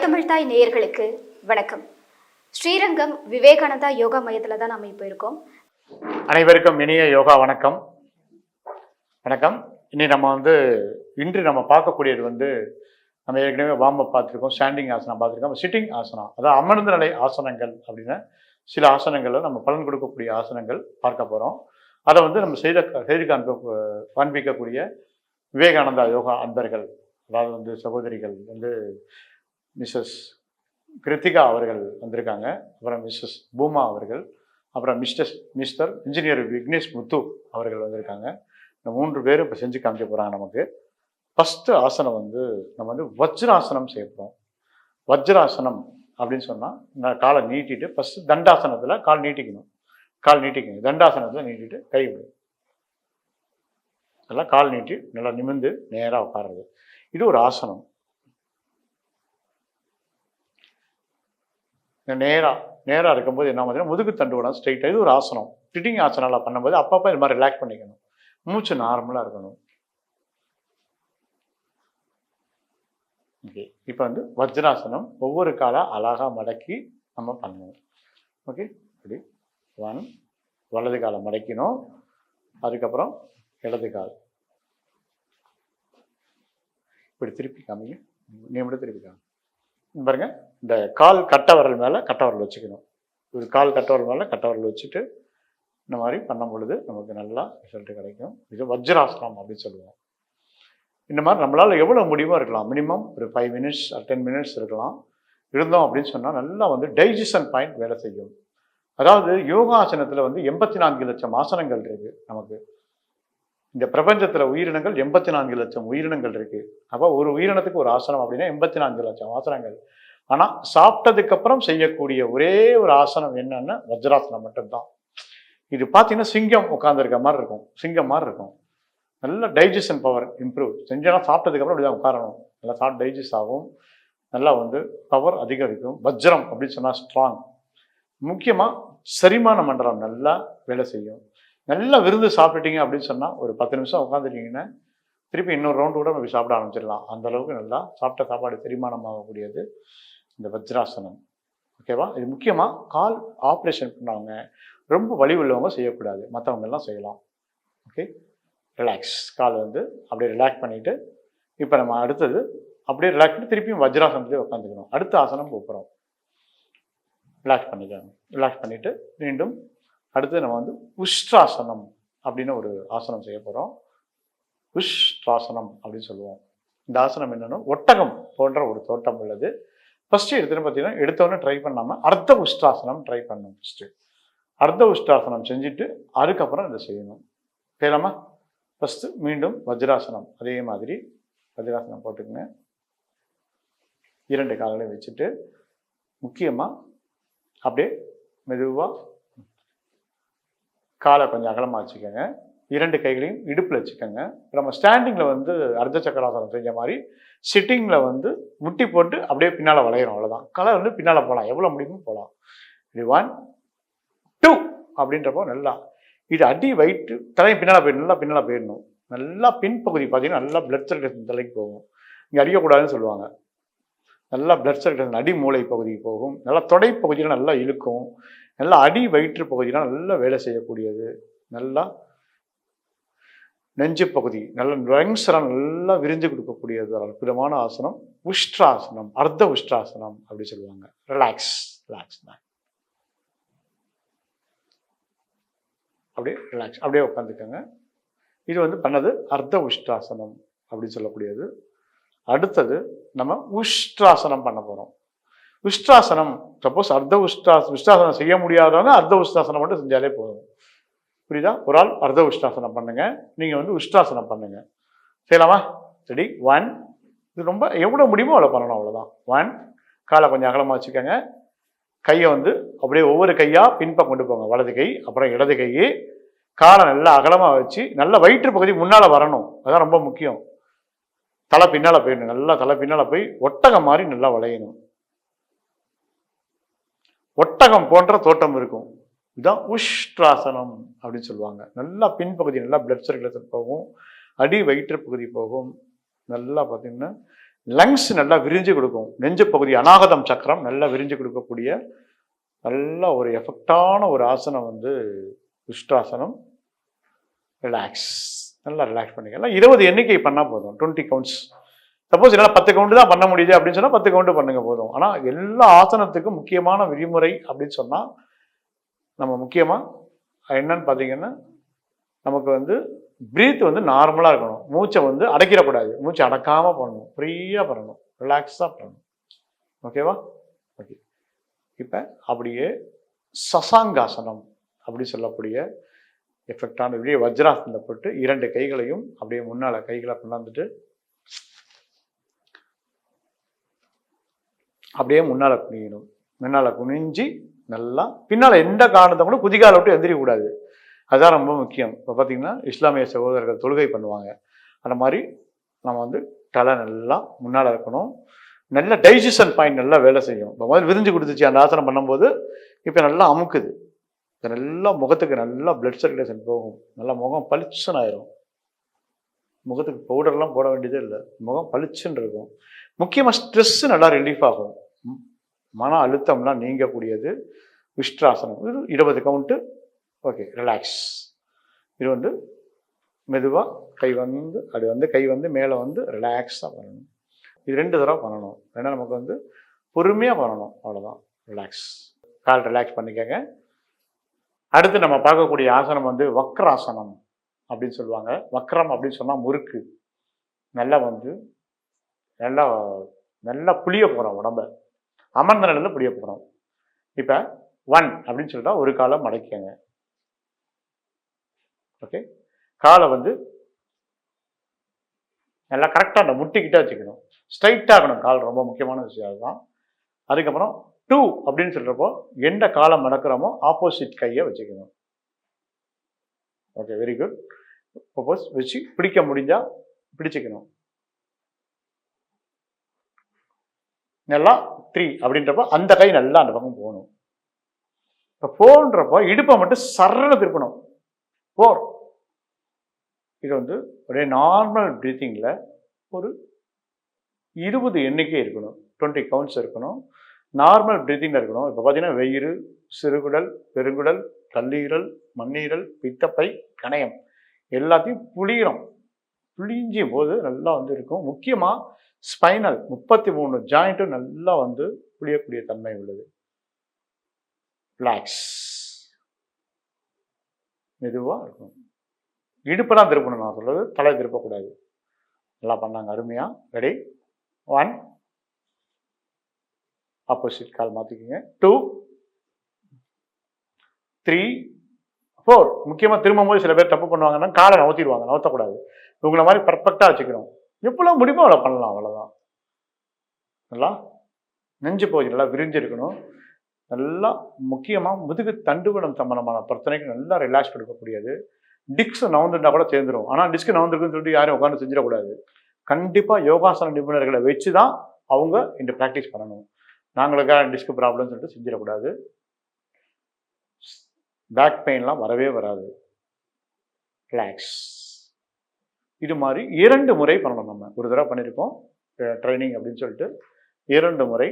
தமிழ் தாய் நேயர்களுக்கு வணக்கம். ஸ்ரீரங்கம் விவேகானந்தா யோகா மையத்தில் தான் நம்ம இப்போ இருக்கோம். அனைவருக்கும் இனிய யோகா வணக்கம். வணக்கம். இனி நம்ம வந்து இன்று நம்ம பார்க்கக்கூடியது வந்து நம்ம ஏற்கனவே வார்ம் பார்த்துருக்கோம் ஸ்டாண்டிங் ஆசனம் பார்த்துருக்கோம் சிட்டிங் ஆசனம் அதாவது அமர்ந்த நிலை ஆசனங்கள் அப்படின்னு சில ஆசனங்களில் நம்ம பலன் கொடுக்கக்கூடிய ஆசனங்கள் பார்க்க போகிறோம் அதை வந்து நம்ம செய்த செய்து காண்ப காண்பிக்கக்கூடிய விவேகானந்தா யோகா அன்பர்கள் அதாவது வந்து சகோதரிகள் வந்து மிஸ்ஸஸ் கிருத்திகா அவர்கள் வந்திருக்காங்க அப்புறம் மிஸ்ஸஸ் பூமா அவர்கள் அப்புறம் mister mister engineer Vignesh Muthu அவர்கள் வந்திருக்காங்க. இந்த மூன்று பேரும் இப்போ செஞ்சு காமிக்க போகிறாங்க நமக்கு. ஃபஸ்ட்டு ஆசனம் வந்து நம்ம வந்து வஜ்ராசனம் செய்ய போகிறோம் வஜ்ராசனம் அப்படின்னு சொன்னால் நான் காலை நீட்டிட்டு ஃபஸ்ட்டு தண்டாசனத்தில் கால் நீட்டிக்கணும். கால் நீட்டிக்கணும். தண்டாசனத்தில் நீட்டிட்டு கை விடு. நல்லா கால் நீட்டி நல்லா நிமிர்ந்து நேராக உட்காருறது. இது ஒரு ஆசனம். நேராக நேராக இருக்கும்போது என்ன மாதிரி முதுகு தண்டு விட ஸ்ட்ரைட்டாக இது ஒரு ஆசனம். சிட்டிங் ஆசனம்லாம் பண்ணும்போது அப்பப்போ இது மாதிரி ரிலாக்ஸ் பண்ணிக்கணும். மூச்சு நார்மலாக இருக்கணும். ஓகே இப்போ வந்து வஜ்ராசனம் ஒவ்வொரு காலாக அழகாக மடக்கி நம்ம பண்ணணும். ஓகே இப்படி ஒன் வலது காலை மடக்கணும் அதுக்கப்புறம் இடது கால். இப்படி திருப்பி காமிங்க. நீ மட்டும் திருப்பி காமி பாருங்க இந்த கால் கட்டவரல் மேலே கட்டவரல் வச்சுக்கணும். ஒரு கால் கட்ட விரல் மேலே கட்டவரல் வச்சுட்டு இந்த மாதிரி பண்ணும் பொழுது நமக்கு நல்லா ரிசல்ட் கிடைக்கும். இது வஜ்ராசனம் அப்படின்னு சொல்லுவோம். இந்த மாதிரி நம்மளால் எவ்வளோ முடியுமோ இருக்கலாம். மினிமம் ஒரு five minutes or ten minutes இருக்கலாம். இருந்தோம் அப்படின்னு சொன்னால் நல்லா வந்து டைஜஷன் பாயிண்ட் வேலை செய்யும். அதாவது யோகாசனத்தில் வந்து எண்பத்தி நான்கு லட்சம் ஆசனங்கள் இருக்குது நமக்கு. இந்த பிரபஞ்சத்தில் உயிரினங்கள் எண்பத்தி நான்கு லட்சம் உயிரினங்கள் இருக்கு. அப்போ ஒரு உயிரினத்துக்கு ஒரு ஆசனம் அப்படின்னா எண்பத்தி நான்கு லட்சம் ஆசனங்கள். ஆனால் சாப்பிட்டதுக்கப்புறம் செய்யக்கூடிய ஒரே ஒரு ஆசனம் என்னன்னா வஜ்ராசனம் மட்டும்தான். இது பார்த்தீங்கன்னா சிங்கம் உட்காந்துருக்க மாதிரி இருக்கும். சிங்கம் மாதிரி இருக்கும். நல்ல டைஜஷன் பவர் இம்ப்ரூவ் செஞ்சோன்னா சாப்பிட்டதுக்கப்புறம் அப்படி தான் உட்காரணும். நல்லா சாப்பிட்டு டைஜஸ்ட் ஆகும். நல்லா வந்து பவர் அதிகரிக்கும். வஜ்ரம் அப்படின்னு சொன்னால் ஸ்ட்ராங் முக்கியமாக செரிமான மண்டலம் நல்லா வேலை செய்யும். நல்லா விருந்து சாப்பிட்டீங்க அப்படின்னு சொன்னால் ஒரு பத்து நிமிஷம் உட்காந்துட்டீங்கன்னா திருப்பி இன்னொரு ரவுண்டு கூட நம்ம சாப்பிட ஆரம்பிச்சிடலாம். அந்த அளவுக்கு நல்லா சாப்பிட்ட சாப்பாடு செரிமானம் ஆகக்கூடியது இந்த வஜ்ராசனம். ஓகேவா இது முக்கியமாக கால் ஆப்ரேஷன் பண்ணவங்க ரொம்ப வலி உள்ளவங்க செய்யக்கூடாது. மற்றவங்க எல்லாம் செய்யலாம். ஓகே ரிலாக்ஸ் கால் வந்து அப்படியே ரிலாக்ஸ் பண்ணிவிட்டு இப்போ நம்ம அடுத்தது அப்படியே ரிலாக்ஸ் பண்ணி திருப்பியும் வஜ்ராசனத்திலே உட்காந்துக்கணும் அடுத்த ஆசனம் போகிறோம் ரிலாக்ஸ் பண்ணிக்கணும் ரிலாக்ஸ் பண்ணிவிட்டு மீண்டும் அடுத்து நம்ம வந்து உஷ்ட்ராசனம் அப்படின்னு ஒரு ஆசனம் செய்ய போகிறோம் உஷ்ட்ராசனம் அப்படின்னு சொல்லுவோம். இந்த ஆசனம் என்னன்னா ஒட்டகம் போன்ற ஒரு தோட்டம் உள்ளது. ஃபஸ்ட்டு எடுத்துன்னு பார்த்தீங்கன்னா எடுத்தோடனே ட்ரை பண்ணாமல் அர்த்த உஷ்ட்ராசனம் ட்ரை பண்ணணும் ஃபஸ்ட்டு அர்த்த உஷ்ட்ராசனம் செஞ்சுட்டு அதுக்கப்புறம் இதை செய்யணும். செய்யலாமா? ஃபஸ்ட்டு மீண்டும் வஜ்ராசனம். அதே மாதிரி வஜ்ராசனம் போட்டுக்கங்க. இரண்டு கால்களையும் வச்சுட்டு முக்கியமாக அப்படியே மெதுவாக காலை கொஞ்சம் அகலமாக வச்சுக்கோங்க. இரண்டு கைகளையும் இடுப்பில் வச்சுக்கோங்க. நம்ம ஸ்டாண்டிங்கில் வந்து அர்த்த சக்கராசனம் செஞ்ச மாதிரி சிட்டிங்கில் வந்து முட்டி போட்டு அப்படியே பின்னால் வளையிறோம் அவ்வளோதான் கலர் வந்து பின்னால் போகலாம் எவ்வளோ முடியுமோ போகலாம் இது ஒன் டூ அப்படின்றப்போ நல்லா. இது அடி வயிற்று தலையும் பின்னால் போயிடும் நல்லா பின்னால் போயிடணும். நல்லா பின்பகுதி பார்த்தீங்கன்னா நல்லா பிளட் சர்க்குலேஷன் தலைக்கு போகும். இங்கே அடிக்கக்கூடாதுன்னு சொல்லுவாங்க. நல்லா பிளட் சர்க்குலேஷன் அடி மூளை பகுதிக்கு போகும். நல்லா தொடை பகுதியில் நல்லா இழுக்கும். நல்லா அடி வயிற்று பகுதியெலாம் நல்லா வேலை செய்யக்கூடியது. நல்லா நெஞ்சு பகுதி நல்ல லங்ஸ்லாம் நல்லா விரிஞ்சு கொடுக்கக்கூடியது. ஒரு அற்புதமான ஆசனம். உஷ்ட்ராசனம் அர்த்த உஷ்ட்ராசனம் அப்படி சொல்லுவாங்க. ரிலாக்ஸ் ரிலாக்ஸ் தான் அப்படியே ரிலாக்ஸ் அப்படியே உட்காந்துக்கோங்க. இது வந்து பண்ணது அர்த்த உஷ்ட்ராசனம் அப்படின்னு சொல்லக்கூடியது. அடுத்தது நம்ம உஷ்ட்ராசனம் பண்ண போகிறோம் விஷ்டாசனம். சப்போஸ் அர்த்த உஷ்ட்ரா விஷ்டாசனம் செய்ய முடியாதவங்க அர்த்த உஷ்டாசனம் மட்டும் செஞ்சாலே போதும். புரியுதா? ஒரு ஆள் அர்த்த உஷ்டாசனம் பண்ணுங்க. நீங்கள் வந்து உஷ்டாசனம் பண்ணுங்க. செய்யலாமா? சரி. ஒன் இது ரொம்ப எவ்வளோ முடியுமோ அவ்வளோ பண்ணணும் அவ்வளோதான் ஒன் காலை கொஞ்சம் அகலமாக வச்சுக்கோங்க. கையை வந்து அப்படியே ஒவ்வொரு கையாக பின்பக்கம் கொண்டு போங்க. வலது கை அப்புறம் இடது கை. காலை நல்லா அகலமாக வச்சு நல்ல வயிற்று பகுதி முன்னால் வரணும். அதுதான் ரொம்ப முக்கியம். தலை பின்னால் போயிடணும். நல்லா தலை பின்னால் போய் ஒட்டகம் மாதிரி நல்லா வளையணும். ஒட்டகம் போன்ற தோட்டம் இருக்கும். இதுதான் உஷ்ட்ராசனம் அப்படின்னு சொல்லுவாங்க. நல்லா பின்பகுதி நல்லா பிளட் சர்க்குலேஷன் போகும். அடி வயிற்று பகுதி போகும். நல்லா பார்த்தீங்கன்னா லங்ஸ் நல்லா விரிஞ்சு கொடுக்கும். நெஞ்சு பகுதி அநாகதம் சக்கரம் நல்லா விரிஞ்சு கொடுக்கக்கூடிய நல்ல ஒரு எஃபெக்டான ஒரு ஆசனம் வந்து உஷ்டாசனம் ரிலாக்ஸ் நல்லா ரிலாக்ஸ் பண்ணிக்கலாம் இருபது எண்ணிக்கை பண்ணால் போதும். டுவெண்ட்டி கவுண்ட்ஸ் சப்போஸ் என்னால் பத்து கவுண்டு தான் பண்ண முடியுது அப்படின்னு சொன்னால் பத்து கவுண்டு பண்ணுங்க போதும். ஆனால் எல்லா ஆசனத்துக்கும் முக்கியமான விதிமுறை அப்படின்னு சொன்னால் நம்ம முக்கியமாக என்னன்னு பார்த்தீங்கன்னா நமக்கு வந்து பிரீத் வந்து நார்மலாக இருக்கணும். மூச்சை வந்து அடைக்கிடக்கூடாது. மூச்சை அடக்காமல் பண்ணணும். ஃப்ரீயாக பண்ணணும். ரிலாக்ஸாக பண்ணணும். ஓகேவா ஓகே இப்போ அப்படியே சசாங்காசனம் அப்படி சொல்லக்கூடிய எஃபெக்டான வெளியே வஜ்ராசனத்தை போட்டு இரண்டு கைகளையும் அப்படியே முன்னால் கைகளை கொண்டாந்துட்டு அப்படியே முன்னால் குனியணும். முன்னால் குனிஞ்சு நல்லா பின்னால் எந்த காரணத்தை கூட குதிகால விட்டு எந்திரிக்க கூடாது. அதுதான் ரொம்ப முக்கியம். இப்போ பார்த்தீங்கன்னா இஸ்லாமிய சகோதரர்கள் தொழுகை பண்ணுவாங்க. அந்த மாதிரி நம்ம வந்து தலை நல்லா முன்னால் இருக்கணும். நல்ல டைஜஷன் பாயிண்ட் நல்லா வேலை செய்யும். இப்போ முதல்ல விரிஞ்சு கொடுத்துச்சு அந்த ஆசனம் பண்ணும்போது இப்போ நல்லா அமுக்குது. இப்போ நல்லா முகத்துக்கு நல்லா பிளட் சர்க்குலேஷன் போகும். நல்லா முகம் பளிச்சுன்னு ஆயிரும். முகத்துக்கு பவுடர்லாம் போட வேண்டியதே இல்லை. முகம் பளிச்சுன்னு இருக்கும். முக்கியமாக ஸ்ட்ரெஸ்ஸு நல்லா ரிலீஃப் ஆகும். மன அழுத்தம்லாம் நீங்கக்கூடியது. விஷ்ட்ராசனம் இது இருபது கவுண்ட்டு ஓகே ரிலாக்ஸ் இது வந்து மெதுவாக கை வந்து அது வந்து கை வந்து மேலே வந்து ரிலாக்ஸாக பண்ணணும். இது ரெண்டு தடவை பண்ணணும். ஏன்னா நமக்கு வந்து பொறுமையாக பண்ணணும். அவ்வளோதான் ரிலாக்ஸ் கால் ரிலாக்ஸ் பண்ணிக்கங்க. அடுத்து நம்ம பார்க்கக்கூடிய ஆசனம் வந்து வக்ராசனம் அப்படின்னு சொல்லுவாங்க. வக்ரம் அப்படின்னு சொன்னால் முறுக்கு. நல்லா வந்து நல்லா நல்லா புளிய போகிறோம் உடம்ப. அமர்ந்த நிலையில் புளிய போகிறோம் இப்போ ஒன் அப்படின்னு சொல்லிட்டா ஒரு காலை மடக்கிங்க ஓகே காலை வந்து நல்லா கரெக்டாக அந்த முட்டிக்கிட்டே வச்சுக்கணும். ஸ்ட்ரைட்டாகணும் கால் ரொம்ப முக்கியமான விஷயம் அதுதான். அதுக்கப்புறம் டூ அப்படின்னு சொல்கிறப்போ எந்த காலை மடக்கிறோமோ ஆப்போசிட் கையை வச்சுக்கணும். ஓகே வெரி குட் சப்போஸ் வச்சு பிடிக்க முடிஞ்சால் பிடிச்சிக்கணும். நல்லா த்ரீ அப்படின்றப்போ அந்த கை நல்லா அந்த பக்கம் போகணும். இப்போ போன்றப்போ இடுப்பை மட்டும் சரண திருப்பணும். ஃபோர் இது வந்து ஒரே நார்மல் ப்ரீத்திங்கில் ஒரு இருபது எண்ணிக்கை இருக்கணும். டுவெண்ட்டி கவுண்ட்ஸ் இருக்கணும். நார்மல் ப்ரீத்திங்கில் இருக்கணும். இப்போ பார்த்தீங்கன்னா வெயிறு சிறுகுடல் பெருங்குடல் கல்லீரல் மண்ணீரல் பித்தப்பை கணையம். எல்லாத்தையும் புளிகிறோம் புளிஞ்சும் போது நல்லா வந்து இருக்கும். முக்கியமாக ஸ்பைனல் முப்பத்தி மூணு ஜாயிண்ட்டும் நல்லா வந்து புளியக்கூடிய தன்மை உள்ளது. ரிலாக்ஸ் மெதுவாக இருக்கும். இடுப்பெல்லாம் திருப்பணும் நான் சொல்கிறது தலை திருப்பக்கூடாது. நல்லா பண்ணாங்க அருமையாக ரெடி ஒன் ஆப்போசிட் கால் மாற்றிக்கிங்க டூ த்ரீ ஃபோர் முக்கியமாக திரும்பும்போது சில பேர் தப்பு பண்ணுவாங்கன்னா காலை நவுத்திடுவாங்க நவுத்தக்கூடாது. இவங்கள மாதிரி பர்ஃபெக்டாக வச்சுக்கணும். எவ்வளோ முடியுமோ அவ்வளோ பண்ணலாம் அவ்வளோதான் நல்லா நெஞ்சு பகுதி நல்லா விரிஞ்சிருக்கணும். நல்லா முக்கியமாக முதுகு தண்டுவனம் சம்பந்தமான பிரச்சனைக்கு நல்லா ரிலாக்ஸ் கொடுக்கக்கூடியது டிக்ஸ் நவந்துட்டா கூட சேர்ந்துரும். ஆனால் டிஸ்க் நவந்துருக்குன்னு சொல்லிட்டு யாரும் உட்காந்து செஞ்சிடக்கூடாது. கண்டிப்பாக யோகாசன நிபுணர்களை வச்சு தான் அவங்க இந்த ப்ராக்டிஸ் பண்ணணும். நாங்களுக்காக டிஸ்க் ப்ராப்ளம்னு சொல்லிட்டு செஞ்சிடக்கூடாது. பேக் பெயின்லாம் வரவே வராது. ரிலாக்ஸ் இது மாதிரி இரண்டு முறை பண்ணணும் நம்ம. ஒரு தடவை பண்ணியிருக்கோம் ட்ரைனிங் அப்படின்னு சொல்லிட்டு இரண்டு முறை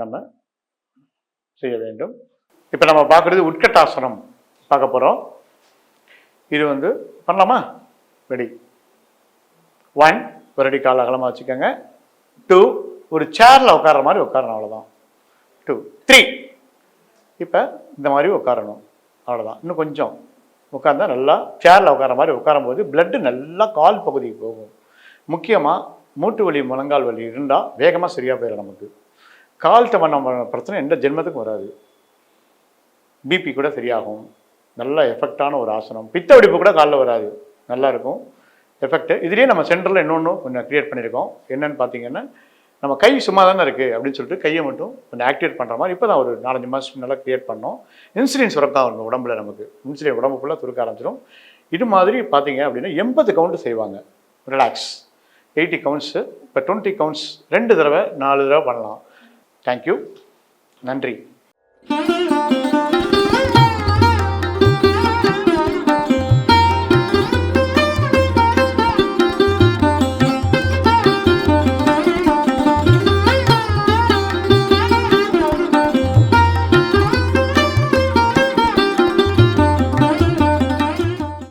நம்ம செய்ய வேண்டும். இப்போ நம்ம பார்க்குறது உட்கட்டாசனம் பார்க்க போகிறோம் இது வந்து பண்ணலாமா? ரெடி ஒன் ஒரு அடி கால் அகலமாக வச்சுக்கோங்க. டூ ஒரு சேரில் உட்கார்ற மாதிரி உட்காரணும் அவ்வளோதான் டூ த்ரீ இப்போ இந்த மாதிரி உட்காரணும். அவ்வளோதான் இன்னும் கொஞ்சம். உட்காந்தா நல்லா சேரில் உட்கார மாதிரி உட்காரும்போது பிளட்டு நல்லா கால் பகுதிக்கு போகும். முக்கியமாக மூட்டு வலி முழங்கால் வலி இருந்தால் வேகமாக சரியாக போயிடும் நமக்கு. கால் தமன்ன பிரச்சனை எந்த ஜென்மத்துக்கும் வராது. பிபி கூட சரியாகும். நல்ல எஃபெக்டான ஒரு ஆசனம். பித்த வெடிப்பு கூட காலில் வராது. நல்லா இருக்கும். எஃபெக்ட் இதுலேயே நம்ம சென்டரில் இன்னொன்று கொஞ்சம் க்ரியேட் பண்ணியிருக்கோம். என்னென்னு பார்த்தீங்கன்னா நம்ம கை சும்மா தானே இருக்குது அப்படின்னு சொல்லிட்டு கையை மட்டும் கொஞ்சம் ஆக்டிவேட் பண்ணுற மாதிரி இப்போ தான் ஒரு நாலஞ்சு மாதம் நல்லா க்ரியேட் பண்ணோம். இன்சுலின் சுரக்கா இருக்கும் உடம்புல நமக்கு. இன்சுலின் உடம்பு ஃபுல்லாக துருக்க ஆரம்பிச்சிடும் இது மாதிரி பார்த்தீங்க அப்படின்னா எண்பது கவுண்ட் செய்வாங்க. ரிலாக்ஸ் எயிட்டி கவுண்ட்ஸு இப்போ டுவெண்ட்டி கவுண்ட்ஸ் ரெண்டு தடவை நாலு தடவை பண்ணலாம். தேங்க்யூ நன்றி.